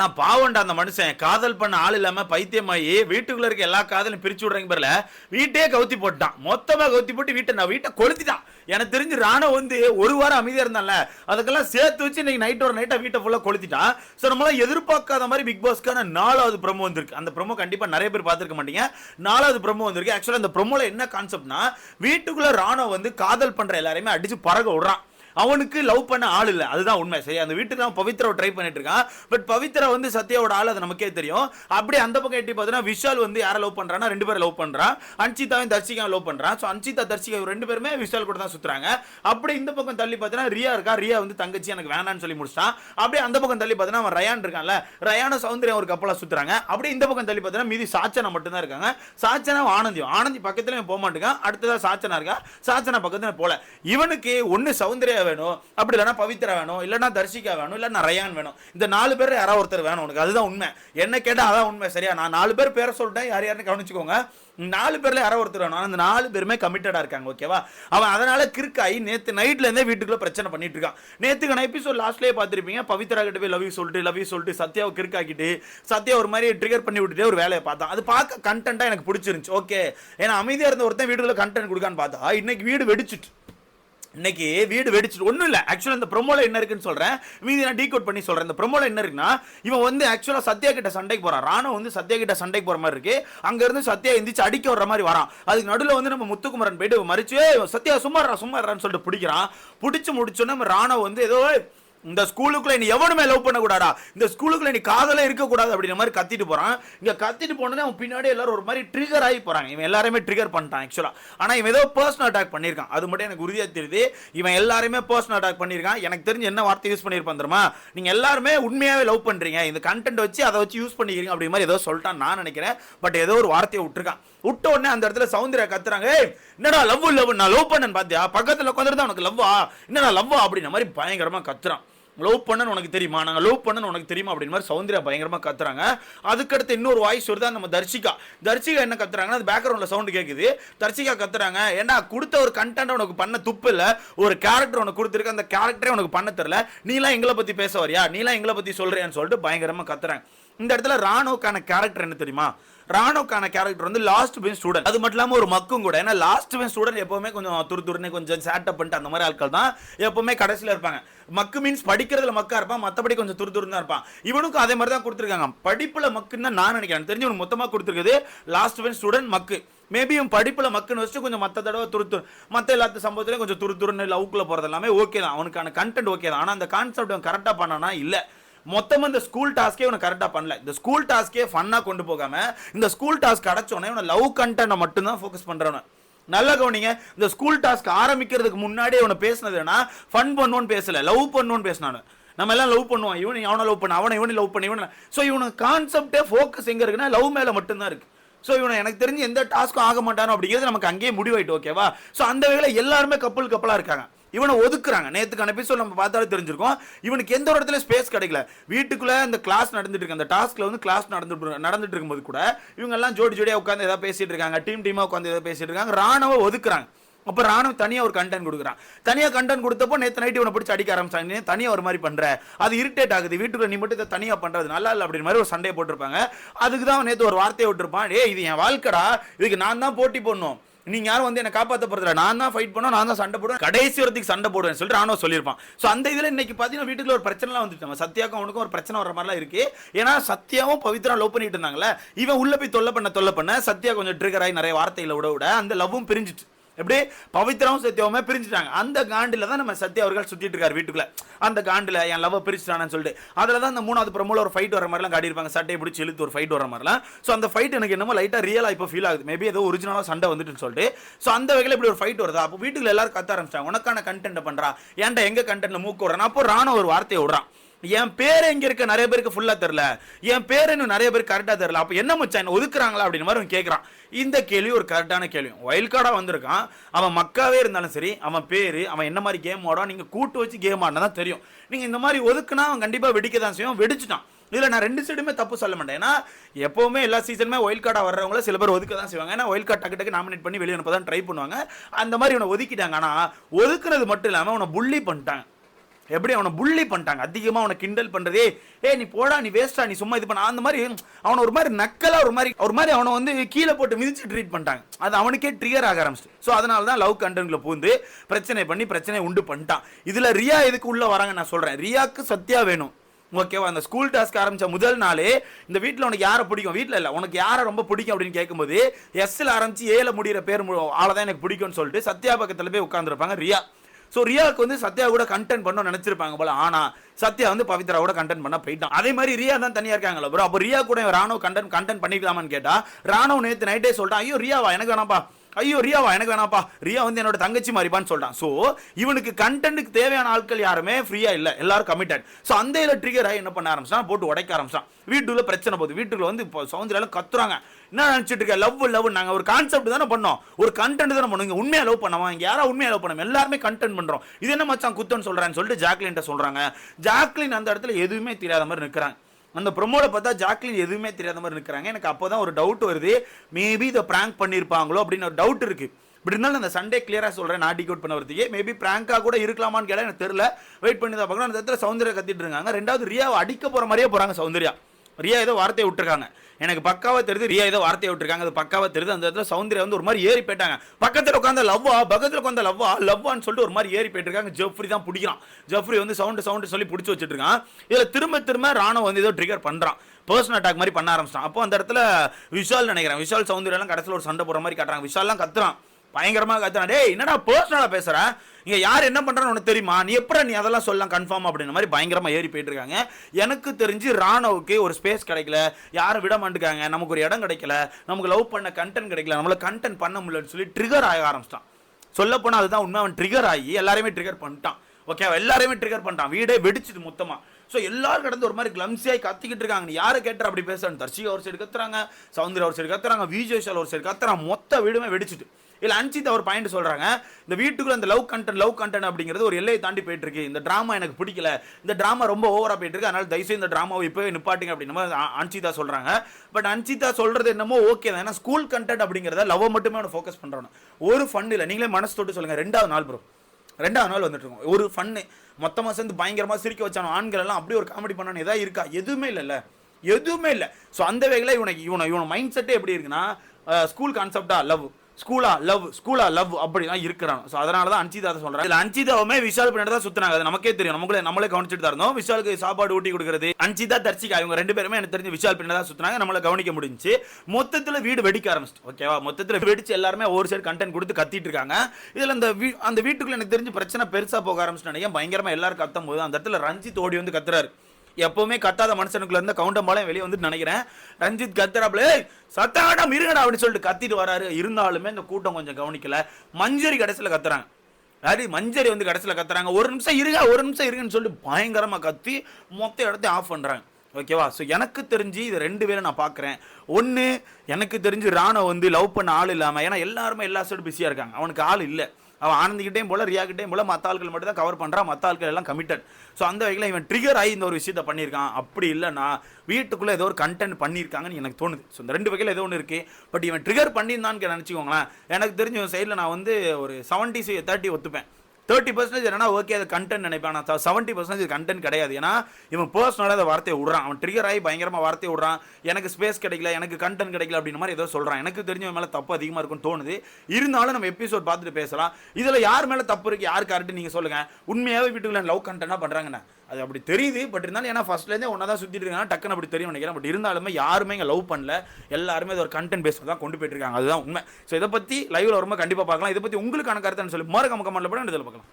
நான் பாவம்டா அந்த மனுஷன். காதல் பண்ண ஆள் இல்லாம பைத்தியமாயி வீட்டுக்குள்ள இருக்க எல்லா காதலையும் பிரிச்சு விடுறீங்க பேர்ல. வீட்டையே கவுத்தி போட்டான். மொத்தமா கவுத்தி போட்டு வீட்டை நான் வீட்டை கொளுத்திட்டான். எனக்கு தெரிஞ்சு ராணுவம் வந்து ஒரு வாரம் அமைதியா இருந்தான்ல. அதுக்கெல்லாம் சேர்த்து வச்சு இன்னைக்கு நைட் ஒரு நைட்டா வீட்டை ஃபுல்லா கொளுத்திட்டான். ஸோ நம்மளாம் எதிர்பார்க்காத மாதிரி பிக் பாஸ்க்கான நாலாவது ப்ரமோ வந்திருக்கு. அந்த ப்ரமோ கண்டிப்பா நிறைய பேர் பார்த்துருக்க மாட்டீங்க. நாலாவது ப்ரமோ வந்திருக்கு. ஆக்சுவலா அந்த ப்ரமோல என்ன கான்செப்ட்னா வீட்டுக்குள்ள ராணம் வந்து காதல் பண்ற எல்லாரையுமே அடிச்சு பறக விடுறான். அவனுக்கு லவ் பண்ண ஆள் இல்லை. அதுதான் உண்மை. சரி அந்த வீட்டுக்கு தான் பவித்ராவை ட்ரை பண்ணிட்டு இருக்கான். பட் பவித்ரா வந்து சத்யாவோட ஆள் அது நமக்கே தெரியும். அப்படியே அந்த பக்கம் எட்டி பார்த்தீங்கன்னா விஷால் வந்து யாரை லவ் பண்றான்னா ரெண்டு பேரும் லவ் பண்றான். அன்சிதாவையும் தர்ஷிகாவும் லவ் பண்றான். ஸோ அன்சிதா தர்ஷிகா ரெண்டு பேருமே விஷால் கூட தான் சுத்துறாங்க. அப்படி இந்த பக்கம் தள்ளி பார்த்தீங்கன்னா ரியா இருக்கா? ரியா வந்து தங்கச்சி எனக்கு வேணான்னு சொல்லி முடிச்சிட்டான். அப்படியே அந்த பக்கம் தள்ளி பார்த்தீங்கன்னா அவன் ரயான் இருக்கான்ல. ரயான சௌந்தர்யம் ஒரு கப்பலா சுத்துறாங்க. அப்படியே இந்த பக்கம் தள்ளி பார்த்தீங்கன்னா மீதி சாச்சனா மட்டும் தான் இருக்காங்க. சாச்சனா ஆனந்தியும் ஆனந்தி பக்கத்துல போக மாட்டேங்கான். அடுத்ததாக சாச்சனா இருக்கா? சாச்சனா பக்கத்துல போல. இவனுக்கு ஒன்னு சௌந்தர்யா வேணும் அப்படி இல்லைன்னா பவித்ரா வேணும் இல்லைன்னா தர்ஷிகா வேணும் இல்லைன்னா ரயான் வேணும். இந்த நாலு பேர் யாராவது ஒருத்தர் வேணும் உனக்கு. அதுதான் உண்மை. என்ன கேட்டா அதான் உண்மை. சரியா? நான் நாலு பேர் பேரை சொல்லிட்டேன் யார் யாருன்னு கவனிச்சுக்கோங்க. நாலு பேர்ல யாரோ ஒருத்தர் வேணும். அந்த நாலு பேருமே கமிட்டடா இருக்காங்க ஓகேவா அவன் அதனால் கிறுக்காயி நேற்று நைட்ல இருந்தே வீட்டுக்குள்ள பிரச்சனை பண்ணிட்டு இருக்கான். நேத்துக்கான எபிசோட் லாஸ்ட்லேயே பார்த்துருப்பீங்க. பவித்ரா கிட்ட போய் லவ் யூ சொல்லிட்டு லவ் யூ சொல்லிட்டு சத்யாவை கிறுக்காக்கிட்டு சத்யா ஒரு மாதிரி ட்ரிகர் பண்ணி விட்டுட்டே ஒரு வேலையை பார்த்தான். அது பார்க்க கண்டென்ட்டாக எனக்கு பிடிச்சிருந்துச்சு ஓகே ஏன்னா அமைதியாக இருந்த ஒருத்தன் வீட்டுக்குள்ள கண்டென்ட் கொடுக்கான்னு பார்த்தா இன்னைக்கு வீடு வெடிச்சிட்டு. இன்னைக்கு வீடு வெடிச்சிட்டு ஒன்றும் இல்லை. ஆக்சுவலாக இந்த ப்ரொமோல என்ன இருக்குன்னு சொல்கிறேன் மீதி நான் டீகோட் பண்ணி சொல்கிறேன் இந்த ப்ரொமோல என்ன இருக்குன்னா இவன் வந்து ஆக்சுவலாக சத்யா கிட்ட சண்டைக்கு போகிறான் ராணுவ வந்து சத்யா கிட்ட சண்டைக்கு போகிற மாதிரி இருக்கு. அங்கேருந்து சத்யா எந்திரிச்சு அடிக்க வர்ற மாதிரி வரான். அதுக்கு நடுவில் வந்து நம்ம முத்துக்குமரன் போயிட்டு மறிச்சு சத்யா சும்மாறா சும்மாறான்னு சொல்லிட்டு பிடிக்கிறான். பிடிச்சி முடிச்சோன்னே நம்ம ராணுவ வந்து ஏதோ இந்த ஸ்கூலுக்குள்ள நீ எவனுமே லவ் பண்ணக்கூடாடா இந்த ஸ்கூலுக்குள்ள நீ காதலே இருக்கக்கூடாது அப்படின்ற மாதிரி கத்திட்டு போறான். இங்க கத்திட்டு போனோடனே அவன் பின்னாடி எல்லாரும் ஒரு மாதிரி ட்ரிகர் ஆகி போறாங்க. இவன் எல்லாருமே ட்ரிகர் பண்ணிட்டான் ஆக்சுவலா ஆனா இவன் ஏதோ பர்சனல் அட்டாக் பண்ணியிருக்கான். அது மட்டும் எனக்கு உறுதியா தெரியுது. இவன் எல்லாருமே பர்சனல் அட்டாக் பண்ணியிருக்கான். எனக்கு தெரிஞ்சு என்ன வார்த்தை யூஸ் பண்ணியிருப்பான் தெரியுமா? நீங்க எல்லாருமே உண்மையாவே லவ் பண்றீங்க. இந்த கண்டென்ட் வச்சு அதை வச்சு யூஸ் பண்ணிக்கிறீங்க அப்படி மாதிரி ஏதோ சொல்லிட்டான் நான் நினைக்கிறேன். பட் ஏதோ ஒரு வார்த்தையை விட்டுருக்கான். விட்ட உடனே அந்த இடத்துல சௌந்தர்யா கத்துறாங்க என்னடா லவ் லவ் நான் லவ் பண்ணேன் பாத்தியா? பக்கத்துல உட்காந்துருந்தா உனக்கு லவ்வா என்னடா லவ்வா அப்படின்ற மாதிரி பயங்கரமா கத்துறான். லவ் பண்ணனு உனக்கு தெரியுமா? நாங்கள் லவ் பண்ணனு உனக்கு தெரியுமா? அப்படின்னு மாதிரி சௌந்தர்யா பயங்கரமாக கத்துறாங்க. அதுக்கடுத்து இன்னொரு வாய்ஸ் வருது நம்ம தர்ஷிகா. தர்ஷிகா என்ன கத்துறாங்கன்னா அது பேக்ரவுண்டில் சவுண்டு கேட்குது தர்ஷிகா கத்துறாங்க. ஏன்னா கொடுத்த ஒரு கண்டென்ட் உனக்கு பண்ண துப்பு இல்லை? ஒரு கேரக்டர் உனக்கு கொடுத்துருக்கு. அந்த கேரக்டரே உனக்கு பண்ண தெரில நீலாம் எங்களை பற்றி பேச வரியா? நீலாம் எங்களை பற்றி சொல்கிறியான்னு சொல்லிட்டு பயங்கரமாக கத்துறாங்க. இந்த இடத்துல ராணுவுக்கான கேரக்டர் என்ன தெரியுமா? ராணுக்கான கேரக்டர் வந்து லாஸ்ட் பெஞ்ச் ஸ்டூடெண்ட் அது மட்டும் இல்லாமல் ஒரு மக்கும் கூட. ஏன்னா லாஸ்ட் பெஞ்ச் ஸ்டூடெண்ட் எப்பவுமே கொஞ்சம் துரு துருன்னு கொஞ்சம் சேட்டப் பண்ணிட்டு அந்த மாதிரி ஆட்கள் தான் எப்பவுமே கடைசியில் இருப்பாங்க. மக்கு மீன்ஸ் படிக்கிறதுல மக்கா இருப்பான் மற்றபடி கொஞ்சம் துரு துருன்னு தான் இருப்பான். இவனுக்கும் அதே மாதிரி தான் கொடுத்துருக்காங்க. படிப்பில் மக்குன்னு தான் நான் நினைக்கிறேன். தெரிஞ்சு இவனுக்கு மொத்தமாக கொடுத்துருக்குது லாஸ்ட் பெஞ்ச் ஸ்டூடெண்ட் மக்கு. மேபி இவன் படிப்பில் மக்குன்னு வச்சுட்டு கொஞ்சம் மற்ற தடவை துருத்து மற்ற எல்லாத்து சம்பவத்திலையும் கொஞ்சம் துரு துருன்னு லவ்க்குள்ள போகிறது எல்லாமே ஓகே தான். அவனுக்கான கண்டென்ட் ஓகே தான். ஆனால் அந்த கான்செப்ட் அவன் கரெக்டாக பண்ணானா? இல்லை. மொத்தமாக இந்த ஸ்கூல் டாஸ்க்கே இவனை கரெக்டாக பண்ணல. இந்த ஸ்கூல் டாஸ்க்கே ஃபன்னாக கொண்டு போகாமல் இந்த ஸ்கூல் டாஸ்க் அடைச்சோன்னே இவனை லவ் கண்டென்ட்டை மட்டும்தான் ஃபோக்கஸ் பண்ணுறவன் நல்லா கவனிங்க இந்த ஸ்கூல் டாஸ்க் ஆரம்பிக்கிறதுக்கு முன்னாடி இவனை பேசினதுன்னா ஃபன் பண்ணுவோன்னு பேசல லவ் பண்ணுவோன்னு பேசினானு. நம்ம எல்லாம் லவ் பண்ணுவோம். இவனை அவனை லவ் பண்ண அவனை இவனை லவ் பண்ண இவனை ஸோ இவனுக்கு கான்செப்டே ஃபோக்கஸ் எங்கே இருக்குன்னா லவ் மேலே மட்டும்தான் இருக்குது ஸோ இவனை எனக்கு தெரிஞ்சு எந்த டாஸ்க்கும் ஆக மாட்டானோ அப்படிங்கிறது நமக்கு அங்கேயே முடிவாயிட்டு ஓகேவா ஸோ அந்த வகையில் எல்லாருமே கப்பல் கப்பலாக இருக்காங்க. இவனை ஒதுக்குறாங்க. நேத்துக்கான எபிசோட் நம்ம பார்த்தாலே தெரிஞ்சிருக்கோம். இவனுக்கு எந்த ஒரு இடத்துல ஸ்பேஸ் கிடைக்கல. வீட்டுக்குள்ளே இந்த கிளாஸ் நடந்துட்டு இருக்கு. அந்த டாஸ்க்கில் வந்து கிளாஸ் நடந்துட்டு நடந்துட்டு இருக்கும்போது கூட இவங்கெல்லாம் ஜோடி ஜோடியாக உட்காந்து ஏதாவது பேசிட்டு இருக்காங்க. டீம் டீமாக உட்காந்து ஏதாவது பேசிட்டு இருக்காங்க. ராணுவ ஒதுக்குறாங்க. அப்போ ராணுவம் தனியாக ஒரு கண்டென்ட் கொடுக்குறான். தனியாக கண்டென்ட் கொடுத்தப்போ நேற்று நைட்டு இவனை பிடிச்சி அடிக்க ஆரம்பிச்சாங்க. நீ தனியாக ஒரு மாதிரி பண்ணுற அது இரிட்டேட் ஆகுது. வீட்டுக்குள்ள நீ மட்டும் இதை தனியாக பண்ணுறது நல்லா இல்லை அப்படின்ற மாதிரி ஒரு சண்டையை போட்டிருப்பாங்க. அதுக்கு தான் நேற்று ஒரு வார்த்தையை விட்டுருப்பான். ஏ இது என் வாழ்க்கடா. இதுக்கு நான் தான் போட்டி போடணும். நீங்க யாரும் வந்து என்ன காப்பாற்ற போறதுல நான் தான் ஃபைட் பண்ணோம் நான் தான் சண்டை போடுவேன். கடைசி வரத்துக்கு சண்டை போடுவேன் சொல்லிட்டு ராணுவ சொல்லியிருப்பான். ஸோ அந்த இதில் இன்னைக்கு பார்த்தீங்கன்னா வீட்டுக்குள்ள ஒரு பிரச்சனைலாம் வந்துட்டு நம்ம சத்யாக்கும் அவனுக்கும் ஒரு பிரச்சனை வர மாதிரிலாம் இருக்கு. ஏன்னா சத்யாவும் பவித்ரா லவ் பண்ணிட்டு இருந்தாங்களே இவன் உள்ள போய் தொல்லை பண்ண தொல்லை பண்ண சத்யா கொஞ்சம் ட்ரிகர் ஆகி நிறைய வார்த்தைகளை விட விட அந்த லவ்வும் பிரிஞ்சிட்டு எப்படி? பவித்ராவும் சத்யாவுமே பிரிஞ்சுட்டாங்க. அந்த காண்டில் தான் நம்ம சத்யா அவர்கள் சுற்றிட்டு இருக்காரு வீட்டுக்குள்ள. அந்த காண்டில் என் லவ் பிரிச்சுட்டானு சொல்லிட்டு. அதில் தான் அந்த மூணாவது ப்ரமோல ஒரு ஃபைட் வர மாதிரிலாம் காட்டியிருப்பாங்க. சட்டையை பிடிச்சி இழுத்து ஒரு ஃபைட் வர மாதிரிலாம். ஸோ அந்த ஃபைட் எனக்கு என்னமோ லைட்டாக ரியலாக இப்போ ஃபீல் ஆகுது. மேபி ஏதோ ஒரிஜினலாக சண்டை வந்துட்டுன்னு சொல்லிட்டு. ஸோ அந்த வகையில் இப்படி ஒரு ஃபைட் வருதா? அப்போ வீட்டுக்குள்ள எல்லாரும் கத்த ஆரம்பிச்சாங்க உனக்கான கண்டென்ட் பண்ணுறான் ஏன்டா எங்கே கண்டென்ட்டில் மூக்கு விடுறான்? அப்போ ராணுவ ஒரு வார்த்தையை விடுறான். என் பேர் எங்க இருக்க? நிறைய பேருக்கு ஃபுல்லா தெரியல. என் பேர் இன்னும் நிறைய பேருக்கு கரெக்டா தெரியல. அப்ப என்ன மச்சான் ஒதுக்குறாங்களா அப்படின்னு மாதிரி அவன் கேட்கறான் இந்த கேள்வி ஒரு கரெக்டான கேள்வி. வைல்ட் கார்டா வந்திருக்கான். அவன் மக்காவே இருந்தாலும் சரி அவன் பேர் அவன் என்ன மாதிரி கேம் ஆடான் நீங்க கூட்டு வச்சு கேம் ஆடினா தான் தெரியும். நீங்க இந்த மாதிரி ஒதுக்குனா அவன் கண்டிப்பா வெடிக்க தான் செய்யும் வெடிச்சுட்டான். இதுல நான் ரெண்டு சைடுமே தப்பு சொல்ல மாட்டேன். ஏன்னா எப்பவுமே எல்லா சீசனுமே ஒயில் கார்டா வர்றவங்கள சில பேர் ஒதுக்க தான் செய்வாங்க. ஏன்னா ஒயில் கார்டு டக்கு டக்கு நாமினேட் பண்ணி வெளியே அனுப்ப தான் ட்ரை பண்ணுவாங்க. அந்த மாதிரி இவனை ஒதுக்கிட்டாங்க. ஆனா ஒதுக்குறது மட்டும் இல்லாம உன்னை புள்ளி பண்ணிட்டாங்க. எப்படி அவனை புள்ளி பண்ணிட்டாங்க? அதிகமாக அவனை கிண்டல் பண்ணுறதே ஏ நீ போடா நீ வேஸ்டா நீ சும்மா இது பண்ண. அந்த மாதிரி அவனை ஒரு மாதிரி நக்கலாக ஒரு மாதிரி ஒரு மாதிரி அவனை வந்து கீழே போட்டு மிதிச்சு ட்ரீட் பண்ணிட்டாங்க. அது அவனுக்கே ட்ரிகர் ஆக ஆரம்பிச்சு ஸோ அதனால தான் லவ் கண்டென்ட்ல பூந்து பிரச்சனை பண்ணி பிரச்சனை உண்டு பண்ணிட்டான். இதில் ரியா எதுக்கு உள்ளே வராங்க நான் சொல்கிறேன் ரியாக்கு சத்யா வேணும். ஓகேவா அந்த ஸ்கூல் டாஸ்க் ஆரம்பித்த முதல் நாளே இந்த வீட்டில் உனக்கு யாரை பிடிக்கும்? வீட்டில் இல்லை உனக்கு யாரை ரொம்ப பிடிக்கும் அப்படின்னு கேட்கும்போது எஸ்ல ஆரம்பித்து ஏல முடிகிற பேர் ஆளை தான் எனக்கு பிடிக்கும்னு சொல்லிட்டு சத்யா பக்கத்தில் போய் உட்காந்துருப்பாங்க ரியா. ஸோ ரியாவுக்கு வந்து சத்யா கூட கண்டென்ட் பண்ண நினைச்சிருப்பாங்க போல. ஆனா சத்யா வந்து பவித்ரா கூட கண்டென்ட் பண்ண போயிட்டான். அதே மாதிரி ரியா தான் தனியா இருக்காங்களா ப்ரோ அப்போ ரியா கூட ராணுவ கண்டென்ட் கண்டென்ட் பண்ணிக்கலாமான்னு கேட்டா ராணுவ நேற்று நைட்டே சொல்லிட்டான் ஐயோ ரியாவா எனக்கு வேணாம்ப்பா. ஐயோ ரியாவா எனக்கு வேணாப்பா ரியா வந்து என்னோட தங்கச்சி மாதிரிப்பான்னு சொல்கிறான் ஸோ இவனுக்கு கண்டென்ட்டுக்கு தேவையான ஆட்கள் யாருமே ஃப்ரீயாக இல்லை. எல்லாரும் கமிட்டட் ஸோ அந்த இதில் ட்ரிகர் ஆகி என்ன பண்ண ஆரம்பிச்சான்? போட்டு உடைக்க ஆரம்பிச்சான். வீட்டுக்குள்ள பிரச்சனை போகுது. வீட்டுக்குள்ள வந்து இப்போ சவுந்தரியால கத்துறாங்க. என்ன நினச்சிட்டு இருக்க? லவ் லவ் நாங்கள் ஒரு கான்செப்ட் தானே பண்ணோம். ஒரு கண்டென்ட் தானே பண்ணுவோம் உண்மையாக லவ் பண்ணவா இங்கே யாராவது உண்மையாக லவ் பண்ணுவோம் எல்லாருமே கண்டென்ட் பண்ணுறோம் இது என்ன மச்சான் குத்தன்னு சொல்கிறேன்னு சொல்லிட்டு ஜாக்லின்ட்ட சொல்கிறாங்க ஜாக்லின் அந்த இடத்துல எதுவுமே தெரியாத மாதிரி நிற்கிறாங்க அந்த ப்ரொமோல பார்த்தா ஜாக்லின் எதுவுமே தெரியாத மாதிரி நிற்கிறாங்க எனக்கு அப்போ தான் ஒரு டவுட் வருது. மேபி இதை ப்ராங்க் பண்ணியிருப்பாங்களோ அப்படின்னு ஒரு டவுட் இருக்குது இப்படி இருந்தாலும் அந்த சண்டே கிளியராக சொல்கிறேன் நான் டிகோட் பண்ண வரதுக்கு. மேபி பிராங்காக கூட இருக்கலாமான்னு கேட்டால் எனக்கு தெரியல. வெயிட் பண்ணி தான் பார்க்கணும். அந்த இடத்துல சௌந்தர்யா கத்திட்டு இருக்காங்க. ரெண்டாவது ரியாவை அடிக்க போகிற மாதிரியே போகிறாங்க சௌந்தர்யா. ரியா ஏதோ வார்த்தையை விட்டுருக்காங்க. எனக்கு பக்காவா தெரியுது ரியா ஏதோ வார்த்தையை விட்டுருக்காங்க. அது பக்காவா தெரியுது. அந்த இடத்துல சௌந்தர்யா வந்து ஒரு மாதிரி ஏறி போயிட்டாங்க. பக்கத்தில் உட்காந்த லவ்வா பக்கத்தில் உட்காந்த லவ்வா லவ்வான்னு சொல்லிட்டு ஒரு மாதிரி ஏறி போயிட்டுருக்காங்க. ஜெஃப்ரி தான் பிடிக்கிறான். ஜெஃப்ரி வந்து சவுண்டு சவுண்டு சொல்லி பிடிச்சி வச்சுட்டு இருக்கான் இதில் திரும்ப திரும்ப ராணுவ வந்து ஏதோ ட்ரிகர் பண்ணுறான் பர்சனல் அட்டாக் மாதிரி பண்ண ஆரம்பிச்சிட்டான். அப்போ அந்த இடத்துல விஷால் நினைக்கிறேன். விஷால் சௌந்தர்யாலாம் கடைசியில் ஒரு சண்டை போடுற மாதிரி காட்டுறாங்க. விஷால்லாம் கத்துறான். பயங்கரமாக கத்துனா டேய் என்னடா பர்சனலாக பேசுகிறேன் இங்கே யார் என்ன பண்ணுறான்னு உனக்கு தெரியுமா? நீ எப்படி நீ அதெல்லாம் சொல்லலாம் கன்ஃபார்ம் அப்படின்ற மாதிரி பயங்கரமாக ஏறி போயிட்டு இருக்காங்க. எனக்கு தெரிஞ்சு ராணுவுக்கு ஒரு ஸ்பேஸ் கிடைக்கல. யாரும் விட மாட்டேங்காங்க. நமக்கு ஒரு இடம் கிடைக்கல. நமக்கு லவ் பண்ண கண்டென்ட் கிடைக்கல. நம்மள கண்டென்ட் பண்ண முடியலன்னு சொல்லி ட்ரிகர் ஆக ஆரம்பிச்சிட்டான். சொல்ல அதுதான் உண்மை. அவன் ட்ரிகர் ஆகி எல்லாரையுமே ட்ரிகர் பண்ணிட்டான். ஓகே எல்லாரையுமே ட்ரிகர் பண்ணிட்டான். வீடே வெடிச்சிது மொத்தமாக ஸோ எல்லாரும் கடந்து ஒரு மாதிரி கிளம்சியாக கத்திக்கிட்டு இருக்காங்க. நீ யாரை கேட்டுற அப்படி பேசுறான்னு? தர்ஷிகா ஒரு சைடு கத்துறாங்க சவுந்தர் ஒரு சைடு கத்துறாங்க விஜய் ஒரு சைடு கத்துறாங்க. மொத்த வீடுமே வெடிச்சிட்டு இல்லை அன்சித் அவர் பாயிண்ட் சொல்கிறாங்க இந்த வீட்டுக்குள்ள இந்த லவ் கண்டென்ட் லவ் கண்டென்ட் அப்படிங்கிறது ஒரு எல்லையை தாண்டி போயிட்டு இருக்கு இந்த ட்ராமா எனக்கு பிடிக்கல. இந்த ட்ராமா ரொம்ப ஓவராக போயிட்டு இருக்கு அதனால தயவுசெய்து இந்த ட்ராமாவை இப்போவே நிப்பாட்டுங்க அப்படின்னு அன்சிதா சொல்கிறாங்க பட் அன்சிதா சொல்கிறது என்னமோ ஓகே தான். ஏன்னா ஸ்கூல் கண்டென்ட் அப்படிங்கிறத லவ் மட்டுமே அவனை ஃபோக்கஸ் பண்றானு ஒரு ஃபன் இல்லை. நீங்களே மனசு தொட்டு சொல்லுங்கள் ரெண்டாவது நாள் ப்ரோ ரெண்டாவது நாள் வந்துட்டு இருக்கோம். ஒரு ஃபன்னு மொத்தமாக சேர்ந்து பயங்கரமாக சிரிக்க வச்சானோ ஆண்கள் எல்லாம் அப்படியே ஒரு காமெடி பண்ணானு எதாவது இருக்கா? எதுவுமே இல்லைல்ல எதுவுமே இல்லை. ஸோ அந்த வகையில் இவனுக்கு இவனை இவன மைண்ட் செட்டே எப்படி இருக்குன்னா ஸ்கூல் கான்செப்டா லவ் ஸ்கூலா லவ் ஸ்கூலா லவ் அப்படிலாம் இருக்கிறாங்க. ஸோ அதனால தான் அன்சிதா அதை சொல்கிறேன் இதில் அன்சிதாவுமே விஷால் பின்னாடி தான் சுற்றினாங்க அது நமக்கே தெரியும். நம்மளே நம்மளே கவனிச்சுட்டு தான் இருந்தோம். விஷாலுக்கு சாப்பாடு ஊட்டி கொடுக்குறது அன்சிதா தர்ச்சிகா இவங்க ரெண்டு பேருமே எனக்கு தெரிஞ்சு விஷால் பின்னாடி தான் சுற்றினாங்க நம்மளை கவனிக்க முடிஞ்சு மொத்தத்தில் வீடு வெடிக்க ஆரம்பிச்சிட்டு ஓகேவா மொத்தத்தில் வெடிச்சு எல்லாருமே ஒரு சைடு கண்டென்ட் கொடுத்து கத்திட்டு இருக்காங்க. இதில் அந்த வீ அந்த வீட்டுக்குள்ள எனக்கு தெரிஞ்சு பிரச்சனை பெருசாக போக ஆரம்பிச்சுட்டு நினைக்கிறேன். பயங்கரமாக எல்லாரும் கத்தும் போது அந்த இடத்துல ரஞ்சித் ஓடி வந்து கத்துறாரு. எப்பவுமே கத்தாத மனுஷனுக்குள்ள இருந்த கவுண்டம்பாளையம் வெளியே வந்து நினைக்கிறேன். ரஞ்சித் கத்துறாப்புல "ஏய், சத்தாடம் இருங்கடா அப்படின்னு சொல்லிட்டு கத்திட்டு வராரு. இருந்தாலுமே இந்த கூட்டம் கொஞ்சம் கவனிக்கல. மஞ்சரி கடைசியில் கத்துறாங்க. அடி மஞ்சரி வந்து கடைசியில் கத்துறாங்க. ஒரு நிமிஷம் இருங்க ஒரு நிமிஷம் இருங்கன்னு சொல்லிட்டு பயங்கரமாக கத்தி மொத்த இடத்தையும் ஆஃப் பண்ணுறாங்க ஓகேவா? ஸோ எனக்கு தெரிஞ்சு இது ரெண்டு பேரும் நான் பார்க்குறேன் ஒன்று எனக்கு தெரிஞ்சு ராணுவம் வந்து லவ் பண்ண ஆள் இல்லாமல் ஏன்னா எல்லாருமே எல்லா சைடும் பிஸியாக இருக்காங்க. அவனுக்கு ஆள் இல்லை. அவன் ஆனந்திக்கிட்டையும் போல ரியாக்கிட்டையும் போல மற்ற ஆட்கள் மட்டும் தான் கவர் பண்ணுறான் மற்ற ஆட்கள் எல்லாம் கமிட்டட் ஸோ அந்த வகையில் இவன் ட்ரிகர் ஆகி இந்த ஒரு விஷயத்தை பண்ணியிருக்கான். அப்படி இல்லைன்னா வீட்டுக்குள்ளே ஏதோ ஒரு கண்டென்ட் பண்ணியிருக்காங்கன்னு எனக்கு தோணுது. ஸோ இந்த ரெண்டு வகையில் ஏதோ ஒன்று இருக்குது பட் இவன் ட்ரிகர் பண்ணியிருந்தான்னு நினச்சிக்கோங்களேன். எனக்கு தெரிஞ்ச சைடில் நான் வந்து ஒரு செவன்ட்டி தேர்ட்டி ஒத்துப்பேன். தேர்ட்டி பர்சன்டேஜ் என்னன்னா ஓகே அது கண்டென்ட் நினைப்பேன். ஆனால் செவன்ட்டி பர்சன்டேஜ் கண்டென்ட் கிடையாது. ஏன்னா இவன் பர்சனலாக அந்த வார்த்தையை விடுறான். அவன் ட்ரிகர் ஆகி பயங்கரமாக வார்த்தையை விடுறான். எனக்கு ஸ்பேஸ் கிடைக்கல எனக்கு கண்டென்ட் கிடைக்கல அப்படின்னு மாதிரி ஏதோ சொல்கிறான் எனக்கு தெரிஞ்சவன் மேலே தப்பு அதிகமாக இருக்கும்னு தோணுது. இருந்தாலும் நம்ம எபிசோட் பார்த்துட்டு பேசலாம். இதில் யார் மேலே தப்பு இருக்குது யார் கரெக்ட் நீங்கள் சொல்லுங்கள் உண்மையாகவே வீட்டுக்குள்ள லவ் கண்டென்ட்டாக பண்ணுறாங்கண்ணே அது அப்படி தெரியுது பட் இருந்தாலும் ஏன்னா ஃபஸ்ட்லேருந்தே ஒன்றா தான் சுற்றிட்டு இருக்காங்க. டக்குன்னு அப்படி தெரியும் நினைக்கிறேன். பட் இருந்தாலுமே யாருமே இங்கே லவ் பண்ணல. எல்லாருமே அது ஒரு கண்டென்ட் பேஸ் தான் கொண்டு போயிட்டு இருக்காங்க. அதுதான் உண்மை. ஸோ இதை பற்றி லைவில் வரும்போது கண்டிப்பாக பார்க்கலாம். இதை பற்றி உங்களுக்கான கருத்துன்னு சொல்லி மறக்காம கமெண்ட்ல போட இதில் பார்க்கலாம்.